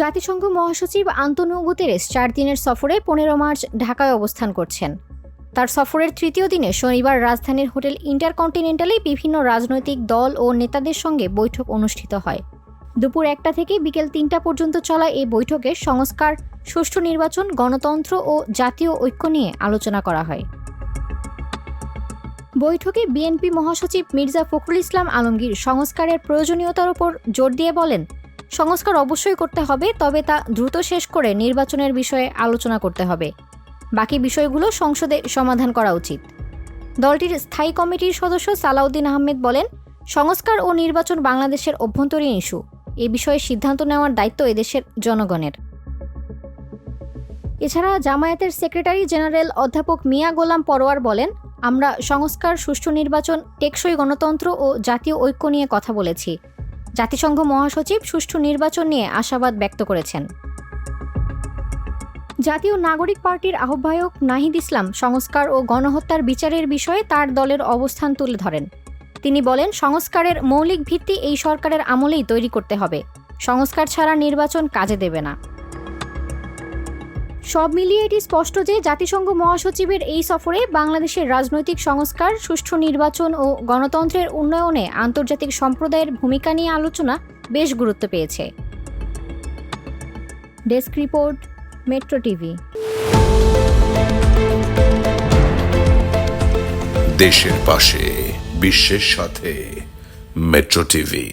জাতিসংঘ মহাসচিব Antonio Guterres চার দিনের সফরে পনেরো মার্চ ঢাকায় অবস্থান করছেন। তার সফরের তৃতীয় দিনে শনিবার রাজধানীর হোটেল ইন্টারকন্টিনেন্টালে বিভিন্ন রাজনৈতিক দল ও নেতাদের সঙ্গে বৈঠক অনুষ্ঠিত হয়। দুপুর একটা থেকে বিকেল তিনটা পর্যন্ত চলা এই বৈঠকে সংস্কার, সুষ্ঠু নির্বাচন, গণতন্ত্র ও জাতীয় ঐক্য নিয়ে আলোচনা করা হয়। বৈঠকে বিএনপি মহাসচিব মির্জা ফখরুল ইসলাম আলমগীর সংস্কারের প্রয়োজনীয়তার উপর জোর দিয়ে বলেন সংস্কার অবশ্যই করতে হবে, তবে তা দ্রুত শেষ করে নির্বাচনের বিষয়ে আলোচনা করতে হবে। বাকি বিষয়গুলো সংসদে সমাধান করা উচিত। দলটির স্থায়ী কমিটির সদস্য সালাউদ্দিন আহমেদ বলেন, সংস্কার ও নির্বাচন বাংলাদেশের অভ্যন্তরীণ ইস্যু। এ বিষয়ে সিদ্ধান্ত নেওয়ার দায়িত্ব এদেশের জনগণের। এছাড়া জামায়াতের সেক্রেটারি জেনারেল অধ্যাপক মিয়া গোলাম পরোয়ার বলেন, আমরা সংস্কার, সুষ্ঠু নির্বাচন, টেকসই গণতন্ত্র ও জাতীয় ঐক্য নিয়ে কথা বলেছি। জাতিসংঘ মহাসচিব সুষ্ঠু নির্বাচন নিয়ে আশাবাদ ব্যক্ত করেছেন। জাতীয় নাগরিক পার্টির আহ্বায়ক নাহিদ ইসলাম সংস্কার ও গণহত্যার বিচারের বিষয়ে তার দলের অবস্থান তুলে ধরেন। তিনি বলেন, সংস্কারের মৌলিক ভিত্তি এই সরকারের আমলেই তৈরি করতে হবে। সংস্কার ছাড়া নির্বাচন কাজে দেবে না। সব মিলিয়ে এটি স্পষ্ট যে জাতিসংঘ মহাসচিবের এই সফরে বাংলাদেশের রাজনৈতিক সংস্কার, সুষ্ঠু নির্বাচন ও গণতন্ত্রের উন্নয়নে আন্তর্জাতিক সম্প্রদায়ের ভূমিকা নিয়ে আলোচনা বেশ গুরুত্ব পেয়েছে। Desk report, metro TV. দেশের পাশে, বিশ্বের সাথে, মেট্রো টিভি।